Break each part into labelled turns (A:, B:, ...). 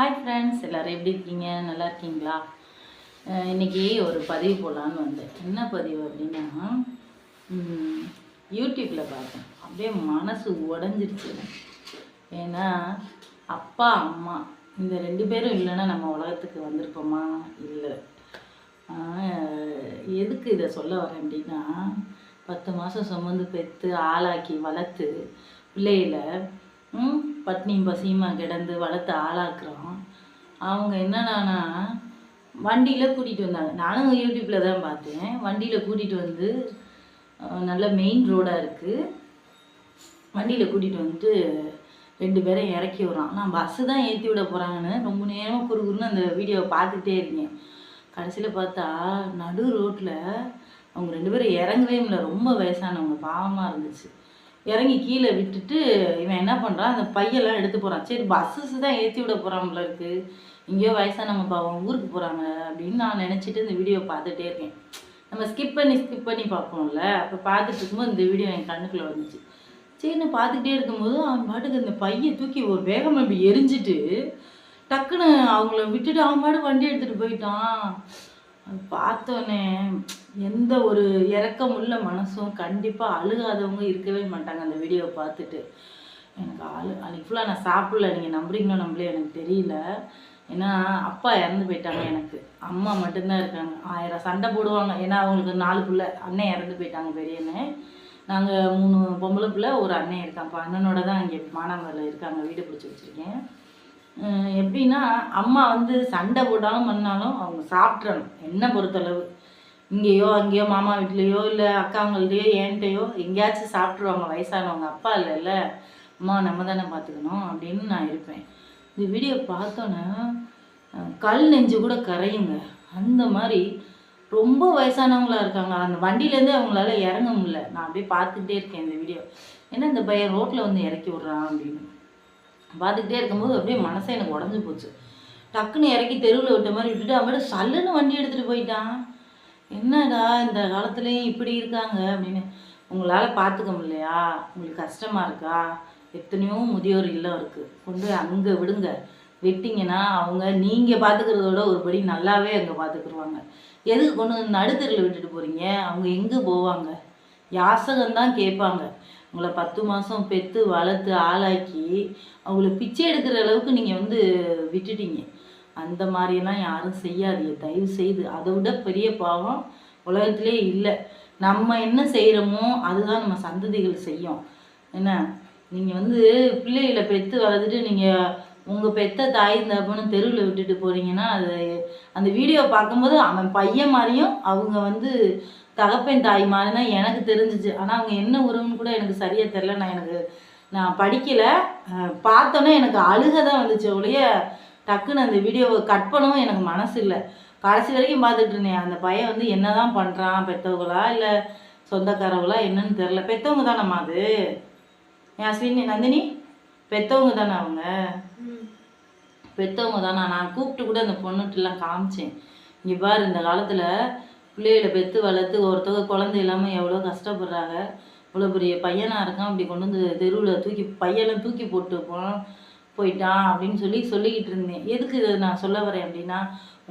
A: hi friends எல்லோரும் எப்படி இருக்கீங்க நல்லா இருக்கீங்களா இன்றைக்கி ஒரு பதிவு போகலான்னு வந்தேன் என்ன பதிவு அப்படின்னா யூடியூப்பில் பார்த்தேன் அப்படியே மனசு உடஞ்சிருச்சு ஏன்னா அப்பா அம்மா இந்த ரெண்டு பேரும் இல்லைன்னா நம்ம உலகத்துக்கு வந்திருப்போமா இல்லை எதுக்கு இதை சொல்ல வரேன் அப்படின்னா பத்து மாதம் சுமந்து பெற்று ஆளாக்கி வளர்த்து பிள்ளைகளை பட்னியும் பசியுமா கிடந்து வளர்த்து ஆளாக்குறோம் அவங்க என்னன்னா வண்டியில் கூட்டிகிட்டு வந்தாங்க நானும் யூடியூப்பில் தான் பார்த்தேன் வண்டியில் கூட்டிகிட்டு வந்து நல்ல மெயின் ரோடாக இருக்குது வண்டியில் கூட்டிகிட்டு வந்துட்டு ரெண்டு பேரும் இறக்கி விட்றான் நான் பஸ்ஸு தான் ஏற்றி விட போகிறாங்கன்னு ரொம்ப நேரமாக குறுகுறுன்னு அந்த வீடியோவை பார்த்துட்டே இருந்தேன் கடைசியில் பார்த்தா நடு ரோட்டில் அவங்க ரெண்டு பேரும் இறங்கவே இல்லை ரொம்ப வயசானவங்க பாவமாக இருந்துச்சு இறங்கி கீழே விட்டுட்டு இவன் என்ன பண்ணுறான் அந்த பையெல்லாம் எடுத்து போகிறான் சரி பஸ்ஸஸ் தான் ஏற்றி விட போகிறாங்கள இருக்குது இங்கேயோ நம்ம பாவம் ஊருக்கு போகிறாங்க அப்படின்னு நான் நினச்சிட்டு இந்த வீடியோ பார்த்துட்டே இருக்கேன் நம்ம ஸ்கிப் பண்ணி ஸ்கிப் பண்ணி பார்ப்போம்ல அப்போ பார்த்துட்டு இருக்கும்போது இந்த வீடியோ என் கண்ணுக்குள்ளே வந்துச்சு நான் பார்த்துக்கிட்டே இருக்கும்போது அவன் பாட்டுக்கு இந்த பையை தூக்கி ஒரு வேகம் அப்படி எரிஞ்சிட்டு டக்குன்னு அவங்கள விட்டுட்டு அவன் பாட்டு வண்டி எடுத்துகிட்டு போயிட்டான் அது பார்த்தோன்னே எந்த ஒரு உள்ள மனசும் கண்டிப்பாக அழுகாதவங்க இருக்கவே மாட்டாங்க அந்த வீடியோவை பார்த்துட்டு எனக்கு அழு அன்றைக்கி ஃபுல்லாக நான் சாப்பிடல நீங்கள் நம்புறீங்களோ நம்மளே எனக்கு தெரியல ஏன்னா அப்பா இறந்து போயிட்டாங்க எனக்கு அம்மா மட்டும்தான் இருக்காங்க ஆயிரம் சண்டை போடுவாங்க ஏன்னா அவங்களுக்கு நாலு பிள்ளை அண்ணன் இறந்து போயிட்டாங்க பெரியன்னு நாங்கள் மூணு பொம்பளை பிள்ளை ஒரு அண்ணன் இருக்கான் அப்போ அண்ணனோட தான் இங்கே மானாங்கரில் இருக்காங்க வீடு பிடிச்சி வச்சுருக்கேன் எப்படின்னா அம்மா வந்து சண்டை போட்டாலும் பண்ணாலும் அவங்க சாப்பிட்றணும் என்னை பொறுத்தளவு இங்கேயோ அங்கேயோ மாமா வீட்லேயோ இல்லை அக்காங்கள்டையோ ஏன்ட்டையோ எங்கேயாச்சும் சாப்பிட்ருவாங்க வயசானவங்க அப்பா இல்லைல்ல அம்மா நம்ம தானே பார்த்துக்கணும் அப்படின்னு நான் இருப்பேன் இந்த வீடியோ பார்த்தோன்னே கல் நெஞ்சு கூட கரையுங்க அந்த மாதிரி ரொம்ப வயசானவங்களாக இருக்காங்க அந்த வண்டியிலேருந்தே அவங்களால இறங்க முடியல நான் அப்படியே பார்த்துக்கிட்டே இருக்கேன் இந்த வீடியோ ஏன்னா இந்த பையன் ரோட்டில் வந்து இறக்கி விட்றான் அப்படின்னு பார்த்துக்கிட்டே இருக்கும்போது அப்படியே மனசே எனக்கு உடஞ்சி போச்சு டக்குன்னு இறக்கி தெருவில் விட்ட மாதிரி விட்டுட்டு அவன் சல்லுன்னு வண்டி எடுத்துகிட்டு போயிட்டான் என்னடா இந்த காலத்துலேயும் இப்படி இருக்காங்க அப்படின்னு உங்களால் பார்த்துக்க முடியலையா உங்களுக்கு கஷ்டமாக இருக்கா எத்தனையோ முதியோர் இல்லம் இருக்குது கொண்டு போய் அங்கே விடுங்க விட்டிங்கன்னா அவங்க நீங்கள் பார்த்துக்கிறதோட ஒருபடி நல்லாவே அங்கே பார்த்துக்குருவாங்க எதுக்கு கொண்டு நடுத்தருவில் விட்டுட்டு போகிறீங்க அவங்க எங்கே போவாங்க யாசகம்தான் கேட்பாங்க உங்களை பத்து மாதம் பெற்று வளர்த்து ஆளாக்கி அவங்கள பிச்சை எடுக்கிற அளவுக்கு நீங்கள் வந்து விட்டுட்டீங்க அந்த மாதிரியெல்லாம் யாரும் செய்யாதீங்க தயவு செய்து அதை விட பெரிய பாவம் உலகத்திலே இல்லை நம்ம என்ன செய்கிறோமோ அதுதான் நம்ம சந்ததிகள் செய்யும் என்ன நீங்கள் வந்து பிள்ளைகளை பெற்று வளர்த்துட்டு நீங்கள் உங்கள் பெத்த தாய் தப்புன்னு தெருவில் விட்டுட்டு போகிறீங்கன்னா அது அந்த வீடியோ பார்க்கும்போது அவன் பையன் மாதிரியும் அவங்க வந்து தகப்பன் தாய் மாதிரினா எனக்கு தெரிஞ்சிச்சு ஆனால் அவங்க என்ன உறவுன்னு கூட எனக்கு சரியாக தெரில நான் எனக்கு நான் படிக்கலை பார்த்தோன்னே எனக்கு அழுக தான் வந்துச்சு ஒழிய டக்குன்னு அந்த வீடியோவை கட் பண்ணவும் எனக்கு மனசு இல்லை கடைசி வரைக்கும் பார்த்துட்டு இருந்தேன் அந்த பையன் வந்து என்ன தான் பண்ணுறான் பெற்றவங்களா இல்லை சொந்தக்காரவங்களா என்னன்னு தெரில பெற்றவங்க தானம்மா அது என் அஸ்வினி நந்தினி பெற்றவங்க தானே அவங்க பெற்றவங்க தானே நான் கூப்பிட்டு கூட அந்த பொண்ணுகிட்டலாம் காமிச்சேன் இவ்வாறு இந்த காலத்தில் பிள்ளைகளை பெற்று வளர்த்து ஒருத்தவங்க குழந்தை இல்லாமல் எவ்வளோ கஷ்டப்படுறாங்க இவ்வளோ பெரிய பையனாக இருக்கான் அப்படி கொண்டு வந்து தெருவில் தூக்கி பையனை தூக்கி போட்டு போனோம் போயிட்டான் அப்படின்னு சொல்லி சொல்லிக்கிட்டு இருந்தேன் எதுக்கு இதை நான் சொல்ல வரேன் அப்படின்னா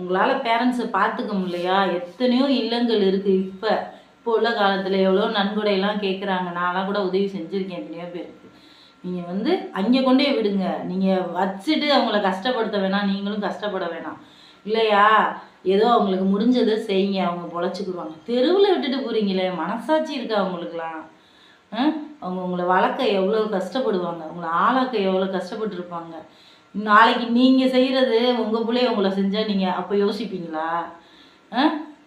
A: உங்களால் பேரண்ட்ஸை பார்த்துக்க முடியலையா எத்தனையோ இல்லங்கள் இருக்குது இப்போ இப்போ உள்ள காலத்தில் எவ்வளோ நன்கொடையெல்லாம் கேட்குறாங்க நான்லாம் கூட உதவி செஞ்சுருக்கேன் எத்தனையோ பேருக்கு நீங்கள் வந்து அங்கே கொண்டே விடுங்க நீங்கள் வச்சுட்டு அவங்கள கஷ்டப்படுத்த வேணாம் நீங்களும் கஷ்டப்பட வேணாம் இல்லையா ஏதோ அவங்களுக்கு முடிஞ்சதை செய்யுங்க அவங்க பொழைச்சிக்குருவாங்க தெருவில் விட்டுட்டு போகிறீங்களே மனசாட்சி இருக்கா அவங்களுக்குலாம் அவங்க உங்களை வளர்க்க எவ்வளோ கஷ்டப்படுவாங்க உங்களை ஆளாக்க எவ்வளோ கஷ்டப்பட்டுருப்பாங்க நாளைக்கு நீங்கள் செய்கிறது உங்கள் பிள்ளைய உங்களை செஞ்சால் நீங்கள் அப்போ யோசிப்பீங்களா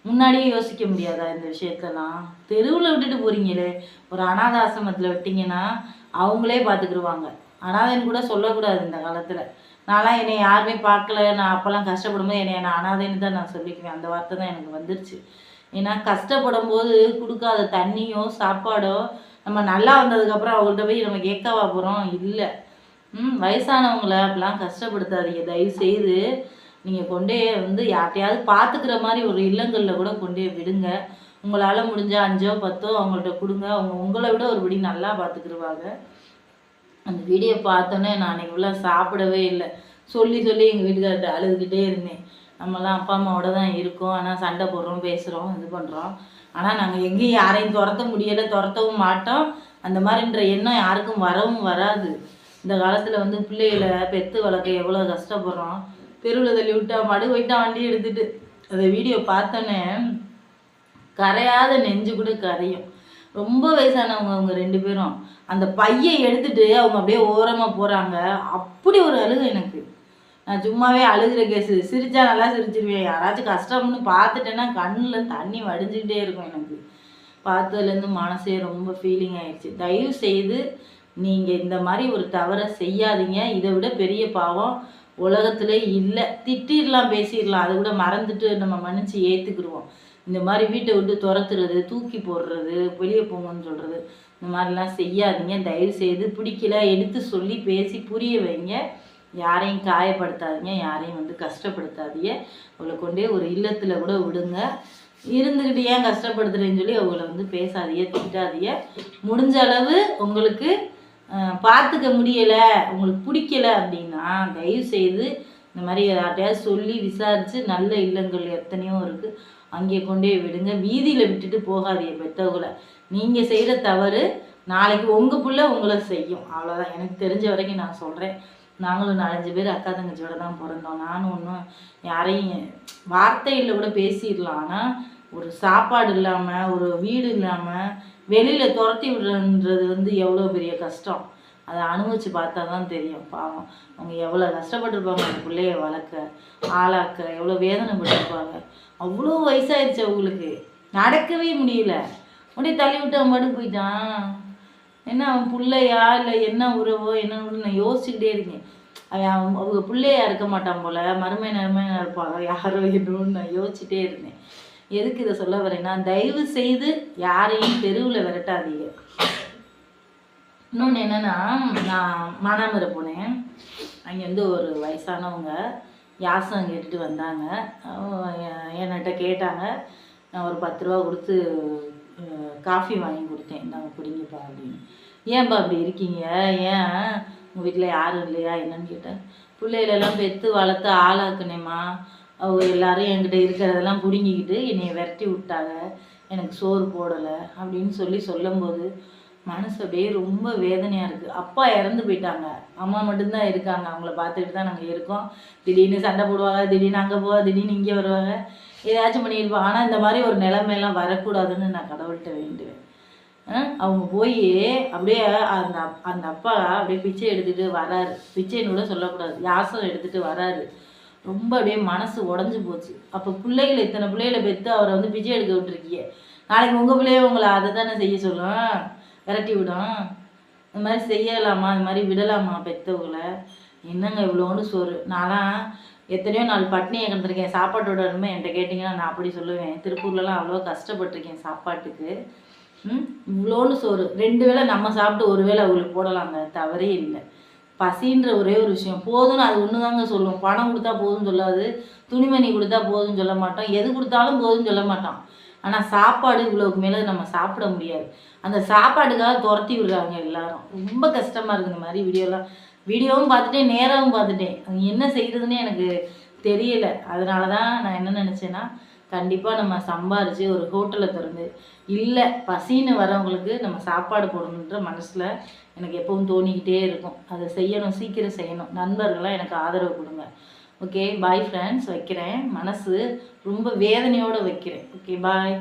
A: முன்னாடியே யோசிக்க முடியாதா இந்த விஷயத்தெல்லாம் தெருவில் விட்டுட்டு போகிறீங்களே ஒரு அநாத ஆசிரமத்தில் விட்டிங்கன்னா அவங்களே பார்த்துக்குருவாங்க அனாதைன்னு கூட சொல்லக்கூடாது இந்த காலத்தில் நான்லாம் என்னை யாருமே பார்க்கல நான் அப்போல்லாம் கஷ்டப்படும் போது என்னை நான் அனாதைன்னு தான் நான் சொல்லிக்குவேன் அந்த வார்த்தை தான் எனக்கு வந்துருச்சு ஏன்னா கஷ்டப்படும் போது கொடுக்காத தண்ணியோ சாப்பாடோ நம்ம நல்லா வந்ததுக்கப்புறம் அவங்கள்ட்ட போய் நம்ம கேட்கவா போகிறோம் இல்லை ம் வயசானவங்கள அப்படிலாம் கஷ்டப்படுத்தாதீங்க தயவு செய்து நீங்கள் கொண்டே வந்து யார்ட்டையாவது பார்த்துக்கிற மாதிரி ஒரு இல்லங்களில் கூட கொண்டே விடுங்க உங்களால் முடிஞ்ச அஞ்சோ பத்தோ அவங்கள்ட்ட கொடுங்க அவங்க உங்களை விட ஒருபடி நல்லா பார்த்துக்கிடுவாங்க அந்த வீடியோ பார்த்தோன்னே நான் அன்றைக்கி சாப்பிடவே இல்லை சொல்லி சொல்லி எங்கள் வீட்டுக்கார்ட்ட அழுதுகிட்டே இருந்தேன் நம்மலாம் அப்பா அம்மாவோட தான் இருக்கோம் ஆனால் சண்டை போடுறோம் பேசுகிறோம் இது பண்ணுறோம் ஆனால் நாங்கள் எங்கேயும் யாரையும் துரத்த முடியலை துரத்தவும் மாட்டோம் அந்த மாதிரின்ற எண்ணம் யாருக்கும் வரவும் வராது இந்த காலத்தில் வந்து பிள்ளைகளை பெத்து வளர்க்க எவ்வளோ கஷ்டப்படுறோம் தெருவில் தள்ளி விட்டா மடு போயிட்டா வண்டி எடுத்துகிட்டு அந்த வீடியோ பார்த்தோன்னே கரையாத நெஞ்சு கூட கரையும் ரொம்ப வயசானவங்க அவங்க ரெண்டு பேரும் அந்த பையை எடுத்துட்டு அவங்க அப்படியே ஓரமாக போகிறாங்க அப்படி ஒரு அழுகு எனக்கு நான் சும்மாவே அழுகிற கேஸு சிரிச்சா நல்லா சிரிச்சிருவேன் யாராச்சும் கஷ்டம்னு பார்த்துட்டேன்னா கண்ணில் தண்ணி வடிஞ்சுக்கிட்டே இருக்கும் எனக்கு பார்த்ததுலேருந்து மனசே ரொம்ப ஃபீலிங் ஆயிடுச்சு தயவு செய்து நீங்கள் இந்த மாதிரி ஒரு தவறை செய்யாதீங்க இதை விட பெரிய பாவம் உலகத்திலே இல்லை திட்டிடலாம் பேசிடலாம் அதை விட மறந்துட்டு நம்ம மன்னிச்சு ஏற்றுக்குருவோம் இந்த மாதிரி வீட்டை விட்டு துரத்துறது தூக்கி போடுறது வெளியே போங்கன்னு சொல்கிறது இந்த மாதிரிலாம் செய்யாதீங்க தயவு செய்து பிடிக்கல எடுத்து சொல்லி பேசி புரிய வைங்க யாரையும் காயப்படுத்தாதீங்க யாரையும் வந்து கஷ்டப்படுத்தாதீங்க அவளை கொண்டே ஒரு இல்லத்தில் கூட விடுங்க இருந்துக்கிட்டு ஏன் கஷ்டப்படுத்துறேன்னு சொல்லி அவங்கள வந்து பேசாதீங்க திட்டாதீங்க முடிஞ்ச அளவு உங்களுக்கு பார்த்துக்க முடியலை உங்களுக்கு பிடிக்கல அப்படின்னா தயவு செய்து இந்த மாதிரி யார்கிட்டையாவது சொல்லி விசாரித்து நல்ல இல்லங்கள் எத்தனையோ இருக்குது அங்கே கொண்டே விடுங்க வீதியில் விட்டுட்டு போகாதீங்க பெற்றவங்களை நீங்கள் செய்கிற தவறு நாளைக்கு உங்கள் பிள்ளை உங்களை செய்யும் அவ்வளோதான் எனக்கு தெரிஞ்ச வரைக்கும் நான் சொல்கிறேன் நாங்களும் நாலஞ்சு பேர் அக்கா தங்கச்சியோட தான் பிறந்தோம் நானும் ஒன்றும் யாரையும் வார்த்தையில் கூட பேசிடலாம் ஆனால் ஒரு சாப்பாடு இல்லாமல் ஒரு வீடு இல்லாமல் வெளியில் துரத்தி விடுறன்றது வந்து எவ்வளோ பெரிய கஷ்டம் அதை அனுபவித்து பார்த்தா தான் தெரியும் பாவம் அவங்க எவ்வளோ கஷ்டப்பட்டிருப்பாங்க அந்த பிள்ளைய வளர்க்க ஆளாக்க எவ்வளோ வேதனை பட்டிருப்பாங்க அவ்வளோ வயசாயிடுச்சு அவங்களுக்கு நடக்கவே முடியல அப்படியே தள்ளி விட்டு அவன் படுக்கு போயிட்டான் என்ன அவன் பிள்ளையா இல்லை என்ன உறவோ என்னன்னு நான் யோசிச்சுக்கிட்டே இருக்கேன் அவன் அவங்க பிள்ளையா இருக்க மாட்டான் போல மருமை நருமையாக இருப்பாங்க யாரோ என்னன்னு நான் யோசிச்சுட்டே இருந்தேன் எதுக்கு இதை சொல்ல வரேன்னா தயவு செய்து யாரையும் தெருவில் விரட்டாதீங்க இன்னொன்று என்னென்னா நான் மானாமரை போனேன் அங்கேருந்து ஒரு வயசானவங்க யாசம் கேட்டுட்டு வந்தாங்க என்கிட்ட கேட்டாங்க நான் ஒரு பத்து ரூபா கொடுத்து காஃபி வாங்கி கொடுத்தேன் நாங்கள் பிடிங்கப்பா அப்படின்னு ஏன்பா அப்படி இருக்கீங்க ஏன் உங்கள் வீட்டில் யாரும் இல்லையா என்னன்னு கேட்டேன் பிள்ளைகளெல்லாம் பெற்று வளர்த்து ஆளாக்குனேம்மா அவங்க எல்லோரும் என்கிட்ட இருக்கிறதெல்லாம் பிடுங்கிக்கிட்டு என்னை விரட்டி விட்டாங்க எனக்கு சோறு போடலை அப்படின்னு சொல்லி சொல்லும்போது மனசு அப்படியே ரொம்ப வேதனையாக இருக்குது அப்பா இறந்து போயிட்டாங்க அம்மா மட்டும்தான் இருக்காங்க அவங்கள பார்த்துக்கிட்டு தான் நாங்கள் இருக்கோம் திடீர்னு சண்டை போடுவாங்க திடீர்னு அங்கே போவா திடீர்னு இங்கே வருவாங்க ஏதாச்சும் பண்ணியிருப்பாங்க ஆனால் இந்த மாதிரி ஒரு நிலைமையெல்லாம் வரக்கூடாதுன்னு நான் கடவுள்கிட்ட வேண்டுவேன் அவங்க போய் அப்படியே அந்த அந்த அப்பா அப்படியே பிச்சை எடுத்துகிட்டு வராரு பிச்சைன்னு கூட சொல்லக்கூடாது யாசம் எடுத்துகிட்டு வராரு ரொம்ப அப்படியே மனசு உடஞ்சி போச்சு அப்போ பிள்ளைகளை இத்தனை பிள்ளைகளை பெற்று அவரை வந்து பிச்சை எடுக்க விட்டுருக்கியே நாளைக்கு உங்கள் பிள்ளைய உங்களை அதை தானே செய்ய சொல்லும் விரட்டி விடும் இந்த மாதிரி செய்யலாமா இந்த மாதிரி விடலாமா பெற்றவங்களை என்னங்க இவ்வளோன்னு சொல் நான்லாம் எத்தனையோ நாள் பட்னியை கிடந்திருக்கேன் சாப்பாட்டோட அருமை என்கிட்ட கேட்டிங்கன்னா நான் அப்படி சொல்லுவேன் திருப்பூர்லலாம் அவ்வளோ கஷ்டப்பட்டிருக்கேன் சாப்பாட்டுக்கு இவ்வளோன்னு சோறு ரெண்டு வேளை நம்ம சாப்பிட்டு ஒரு வேளை அவங்களுக்கு போடலாங்க தவறே இல்லை பசின்ற ஒரே ஒரு விஷயம் போதும்னு அது ஒன்று தாங்க சொல்லுவோம் பணம் கொடுத்தா போதும்னு சொல்லாது துணிமணி கொடுத்தா போதும்னு சொல்ல மாட்டோம் எது கொடுத்தாலும் போதும்னு சொல்ல மாட்டோம் ஆனால் சாப்பாடு இவ்வளோக்கு மேலே நம்ம சாப்பிட முடியாது அந்த சாப்பாடுக்காக துரத்தி விடுறாங்க எல்லாரும் ரொம்ப கஷ்டமாக இருக்குது இந்த மாதிரி வீடியோலாம் வீடியோவும் பார்த்துட்டேன் நேராகவும் பார்த்துட்டேன் என்ன செய்கிறதுனே எனக்கு தெரியல அதனால தான் நான் என்ன நினச்சேன்னா கண்டிப்பாக நம்ம சம்பாரித்து ஒரு ஹோட்டலை திறந்து இல்லை பசின்னு வரவங்களுக்கு நம்ம சாப்பாடு போடணுன்ற மனசில் எனக்கு எப்பவும் தோணிக்கிட்டே இருக்கும் அதை செய்யணும் சீக்கிரம் செய்யணும் நண்பர்களாக எனக்கு ஆதரவு கொடுங்க ஓகே பாய் ஃப்ரெண்ட்ஸ் வைக்கிறேன் மனசு ரொம்ப வேதனையோடு வைக்கிறேன் ஓகே பாய்